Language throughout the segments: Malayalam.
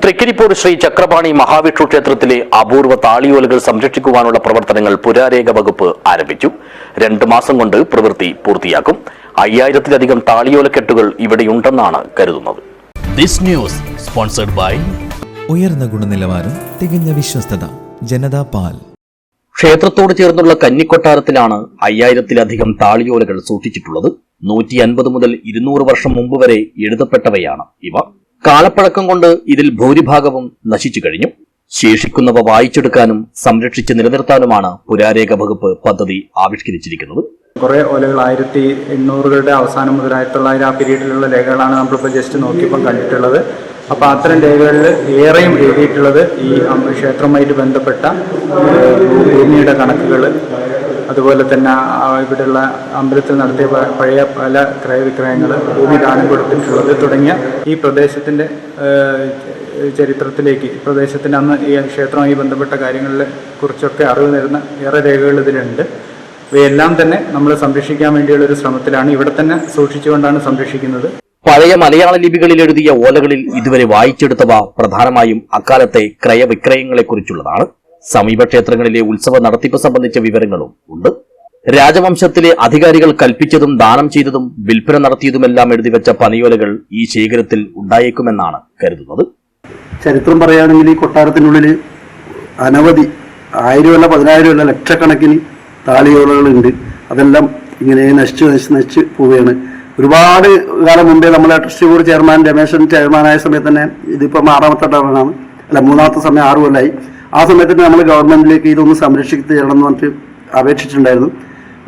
തൃക്കരിപ്പൂർ ശ്രീ ചക്രപാണി മഹാവിഷ്ണു ക്ഷേത്രത്തിലെ അപൂർവ താളിയോലകൾ സംരക്ഷിക്കുവാനുള്ള പ്രവർത്തനങ്ങൾ പുരാരേഖ വകുപ്പ് ആരംഭിച്ചു. രണ്ട് മാസം കൊണ്ട് പ്രവൃത്തി പൂർത്തിയാക്കും. അയ്യായിരത്തിലധികം താളിയോലക്കെട്ടുകൾ ഇവിടെയുണ്ടെന്നാണ് കരുതുന്നത്. This news sponsored by ഉയർന്ന ഗുണനിലവാരം തികഞ്ഞ വിശ്വസ്തത ജനതാ പാൽ. ക്ഷേത്രത്തോട് ചേർന്നുള്ള കന്നിക്കൊട്ടാരത്തിലാണ് അയ്യായിരത്തിലധികം താളിയോലകൾ സൂക്ഷിച്ചിട്ടുള്ളത്. നൂറ്റി അൻപത് മുതൽ ഇരുന്നൂറ് വർഷം മുമ്പ് വരെ എഴുതപ്പെട്ടവയാണ് ഇവ. കാലപ്പഴക്കം കൊണ്ട് ഇതിൽ ഭൂരിഭാഗവും നശിച്ചു കഴിഞ്ഞു. ശേഷിക്കുന്നവ വായിച്ചെടുക്കാനും സംരക്ഷിച്ച് നിലനിർത്താനുമാണ് പുരാരേഖ വകുപ്പ് പദ്ധതി ആവിഷ്കരിച്ചിരിക്കുന്നത്. കുറെ ഓലകൾ ആയിരത്തി എണ്ണൂറുകളുടെ അവസാനം മുതൽ ആയിരത്തി തൊള്ളായിരം ആ പീരീഡിലുള്ള രേഖകളാണ് നമ്മളിപ്പോൾ ജസ്റ്റ് നോക്കിയപ്പോൾ കണ്ടിട്ടുള്ളത്. അപ്പോൾ അത്തരം രേഖകളിൽ ഏറെയും എഴുതിയിട്ടുള്ളത് ഈ ക്ഷേത്രവുമായിട്ട് ബന്ധപ്പെട്ട ഭൂമിയുടെ കണക്കുകൾ അതുപോലെ തന്നെ ഇവിടെയുള്ള അമ്പലത്തിൽ നടത്തിയ പഴയ പല ക്രയവിക്രയങ്ങൾ ഭൂമി ദാനം കൊടുത്തിട്ടുള്ളത് തുടങ്ങിയ ഈ പ്രദേശത്തിന്റെ ചരിത്രത്തിലേക്ക് പ്രദേശത്തിന്റെ അന്ന് ഈ ക്ഷേത്രവുമായി ബന്ധപ്പെട്ട കാര്യങ്ങളെ കുറിച്ചൊക്കെ അറിവ് തരുന്ന ഏറെ രേഖകൾ ഇതിലുണ്ട്. ഇവയെല്ലാം തന്നെ നമ്മൾ സംരക്ഷിക്കാൻ വേണ്ടിയുള്ള ഒരു ശ്രമത്തിലാണ് ഇവിടെ തന്നെ സൂക്ഷിച്ചുകൊണ്ടാണ് സംരക്ഷിക്കുന്നത്. പഴയ മലയാള ലിപികളിൽ എഴുതിയ ഓലകളിൽ ഇതുവരെ വായിച്ചെടുത്തവ പ്രധാനമായും അക്കാലത്തെ ക്രയവിക്രയങ്ങളെക്കുറിച്ചുള്ളതാണ്. സമീപ ക്ഷേത്രങ്ങളിലെ ഉത്സവ നടത്തിപ്പ് സംബന്ധിച്ച വിവരങ്ങളും ഉണ്ട്. രാജവംശത്തിലെ അധികാരികൾ കൽപ്പിച്ചതും ദാനം ചെയ്തതും വിൽപ്പന നടത്തിയതുമെല്ലാം എഴുതിവെച്ച പനിയോലകൾ ഈ ശേഖരത്തിൽ ഉണ്ടായേക്കുമെന്നാണ് കരുതുന്നത്. ചരിത്രം പറയുകയാണെങ്കിൽ ഈ കൊട്ടാരത്തിനുള്ളിൽ അനവധി ആയിരമല്ല പതിനായിരമല്ല ലക്ഷക്കണക്കിന് താളിയോലകളുണ്ട് അതെല്ലാം ഇങ്ങനെ നശിച്ച് നശിച്ച് നശിച്ച് പോവുകയാണ്. ഒരുപാട് കാലം മുമ്പേ നമ്മളെ ട്രസ്റ്റി ബോർഡ് ചെയർമാൻ രമേശൻ ചെയർമാനായ സമയത്ത് തന്നെ ഇതിപ്പം ആറാമത്തെ ടവണാണ് അല്ല മൂന്നാമത്തെ സമയം ആറ് ആ സമയത്ത് നമ്മൾ ഗവൺമെന്റിലേക്ക് ഇതൊന്ന് സംരക്ഷിച്ച് തരണം എന്ന് പറഞ്ഞിട്ട് അപേക്ഷിച്ചിട്ടുണ്ടായിരുന്നു.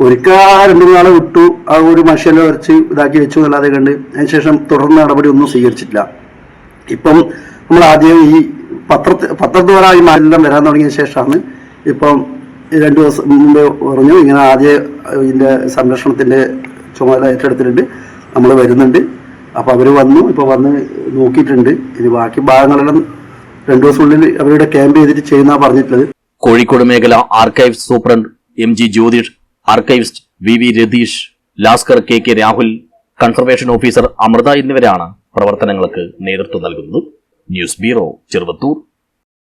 ഒരിക്കൽ രണ്ടു മൂന്നാളെ വിട്ടു ആ ഒരു മഷീനെ വരച്ച് ഇതാക്കി വെച്ചു എന്നല്ലാതെ കണ്ട് അതിനുശേഷം തുടർന്ന് നടപടി ഒന്നും സ്വീകരിച്ചിട്ടില്ല. ഇപ്പം നമ്മൾ ആദ്യം ഈ പത്ര പത്രദ്വാര ഈ മാലിന്യം വരാൻ തുടങ്ങിയ ശേഷമാണ് ഇപ്പം രണ്ടു ദിവസം മുമ്പ് പറഞ്ഞു ഇങ്ങനെ ആദ്യ ഇതിന്റെ സംരക്ഷണത്തിന്റെ ചുമതല ഏറ്റെടുത്തിട്ടുണ്ട് നമ്മൾ വരുന്നുണ്ട്. അപ്പോൾ അവർ വന്നു ഇപ്പോൾ വന്ന് നോക്കിയിട്ടുണ്ട്. ഇനി ബാക്കി ഭാഗങ്ങളെല്ലാം രണ്ടു ദിവസത്തിനുള്ളിൽ അവരുടെ ക്യാമ്പ് ചെയ്തിട്ട് ചെയ്യുന്ന പറഞ്ഞിട്ടുള്ളത്. കോഴിക്കോട് മേഖല archives superintendent M G Jyothish archivist V V Ratheesh lascar K K Rahul conservation officer Amritha എന്നിവരാണ് പ്രവർത്തനങ്ങൾക്ക് നേതൃത്വം നൽകുന്നത്. News bureau Cheruvathur.